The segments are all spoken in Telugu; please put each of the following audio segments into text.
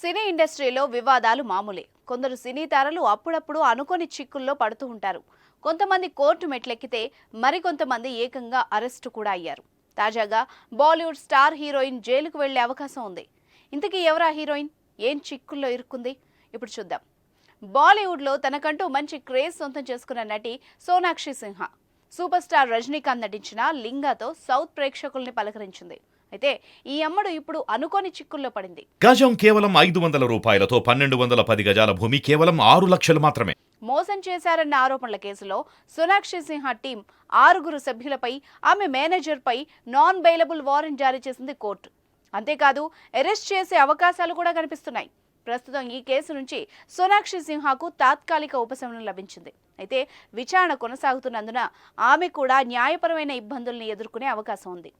సినీ ఇండస్ట్రీలో వివాదాలు మామూలే. కొందరు సినీ తారలు అప్పుడప్పుడు అనుకోని చిక్కుల్లో పడుతూ ఉంటారు. కొంతమంది కోర్టు మెట్లెక్కితే మరికొంతమంది ఏకంగా అరెస్టు కూడా అయ్యారు. తాజాగా బాలీవుడ్ స్టార్ హీరోయిన్ జైలుకు వెళ్ళే అవకాశం ఉంది. ఇంతకీ ఎవరా హీరోయిన్? ఏం చిక్కుల్లో ఇరుక్కుంది? ఇప్పుడు చూద్దాం. బాలీవుడ్లో తనకంటూ మంచి క్రేజ్ సొంతం చేసుకున్న నటి సోనాక్షి సిన్హా సూపర్ స్టార్ రజనీకాంత్ నటించిన లింగాతో సౌత్ ప్రేక్షకుల్ని పలకరించింది. అయితే ఈ అమ్మడు ఇప్పుడు అనుకోని చిక్కుల్లో పడింది. గజం కేవలం ఐదు వందల రూపాయలతో పన్నెండు వందల పది గజాల భూమి కేవలం ఆరు లక్షలు మాత్రమే. మోసం చేశారన్న ఆరోపణల కేసులో సోనాక్షి సిన్హా టీం ఆరుగురు సభ్యులపై ఆమె మేనేజర్పై నాన్ బెయిలబుల్ వారెంట్ జారీ చేసింది కోర్టు. అంతేకాదు అరెస్ట్ చేసే అవకాశాలు కూడా కనిపిస్తున్నాయి. ప్రస్తుతం ఈ కేసు నుంచి సోనాక్షి సిన్హాకు తాత్కాలిక ఉపశమనం లభించింది. అయితే విచారణ కొనసాగుతున్నందున ఆమె కూడా న్యాయపరమైన ఇబ్బందుల్ని ఎదుర్కొనే అవకాశం ఉంది.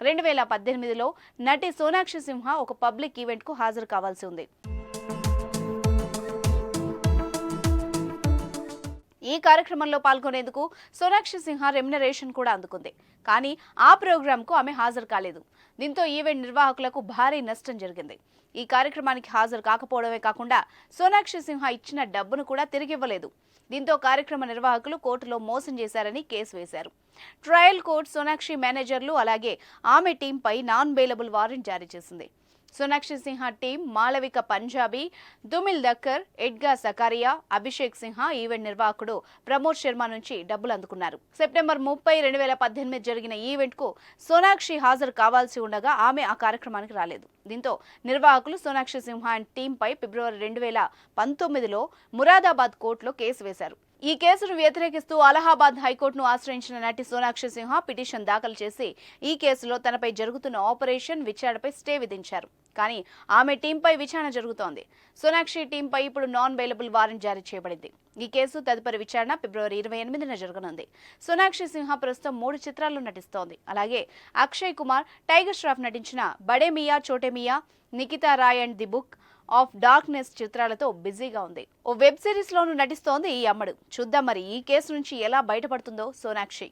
రెండు వేల పద్దెనిమిదిలో నటి సోనాక్షి సిన్హా ఒక పబ్లిక్ ఈవెంట్కు హాజరు కావాల్సి ఉంది. ఈ కార్యక్రమంలో పాల్గొనేందుకు సోనాక్షి సిన్హా రెమ్యునరేషన్ కూడా అందుకుంది. కానీ ఆ ప్రోగ్రాంకు ఆమె హాజరు కాలేదు. దీంతో ఈవెంట్ నిర్వాహకులకు భారీ నష్టం జరిగింది. ఈ కార్యక్రమానికి హాజరు కాకపోవడమే కాకుండా సోనాక్షి సిన్హా ఇచ్చిన డబ్బును కూడా తిరిగివ్వలేదు. దీంతో కార్యక్రమ నిర్వాహకులు కోర్టులో మోసం చేశారని కేసు వేశారు. ట్రయల్ కోర్టు సోనాక్షి మేనేజర్లు అలాగే ఆమె టీంపై నాన్ బెయిలబుల్ వారెంట్ జారీ చేసింది. Sonakshi Sinha team Malvika Punjabi Dhumil Thakkar Edgar Sakaria Abhishek Sinha event నిర్వాహకుడు ప్రమోద్ శర్మ నుంచి డబ్బులు అందుకున్నారు. సెప్టెంబర్ ముప్పై రెండు వేల పద్దెనిమిది జరిగిన ఈవెంట్కు సోనాక్షి హాజరు కావాల్సి ఉండగా ఆమె ఆ కార్యక్రమానికి రాలేదు. దీంతో నిర్వాహకులు సోనాక్షి సిన్హా అండ్ టీంపై ఫిబ్రవరి రెండు వేల పంతొమ్మిదిలో మురాదాబాద్ కోర్టులో కేసు వేశారు. ఈ కేసును వ్యతిరేకిస్తూ అలహాబాద్ హైకోర్టును ఆశ్రయించిన నటి సోనాక్షి సిన్హా పిటిషన్ దాఖలు చేసి ఈ కేసులో తనపై జరుగుతున్న ఆపరేషన్ విచారణపై స్టే విధించారు. కానీ ఆమె టీంపై విచారణ జరుగుతోంది. సోనాక్షి టీంపై ఇప్పుడు నాన్ బెయిలబుల్ వారెంట్ జారీ చేయబడింది. ఈ కేసు తదుపరి విచారణ ఫిబ్రవరి ఇరవై ఎనిమిదిన జరగనుంది. సోనాక్షి సిన్హా ప్రస్తుతం మూడు చిత్రాల్లో నటిస్తోంది. అలాగే అక్షయ్ కుమార్ టైగర్ ష్రాఫ్ నటించిన Bade Miyan Chote Miyan Nikita Roy and the book of darkness చిత్రాలతో బిజీగా ఉంది. ఓ వెబ్ సిరీస్ లోను నటిస్తోంది ఈ అమ్మడు. చూద్దాం మరి ఈ కేసు నుంచి ఎలా బయటపడుతుందో సోనాక్షి.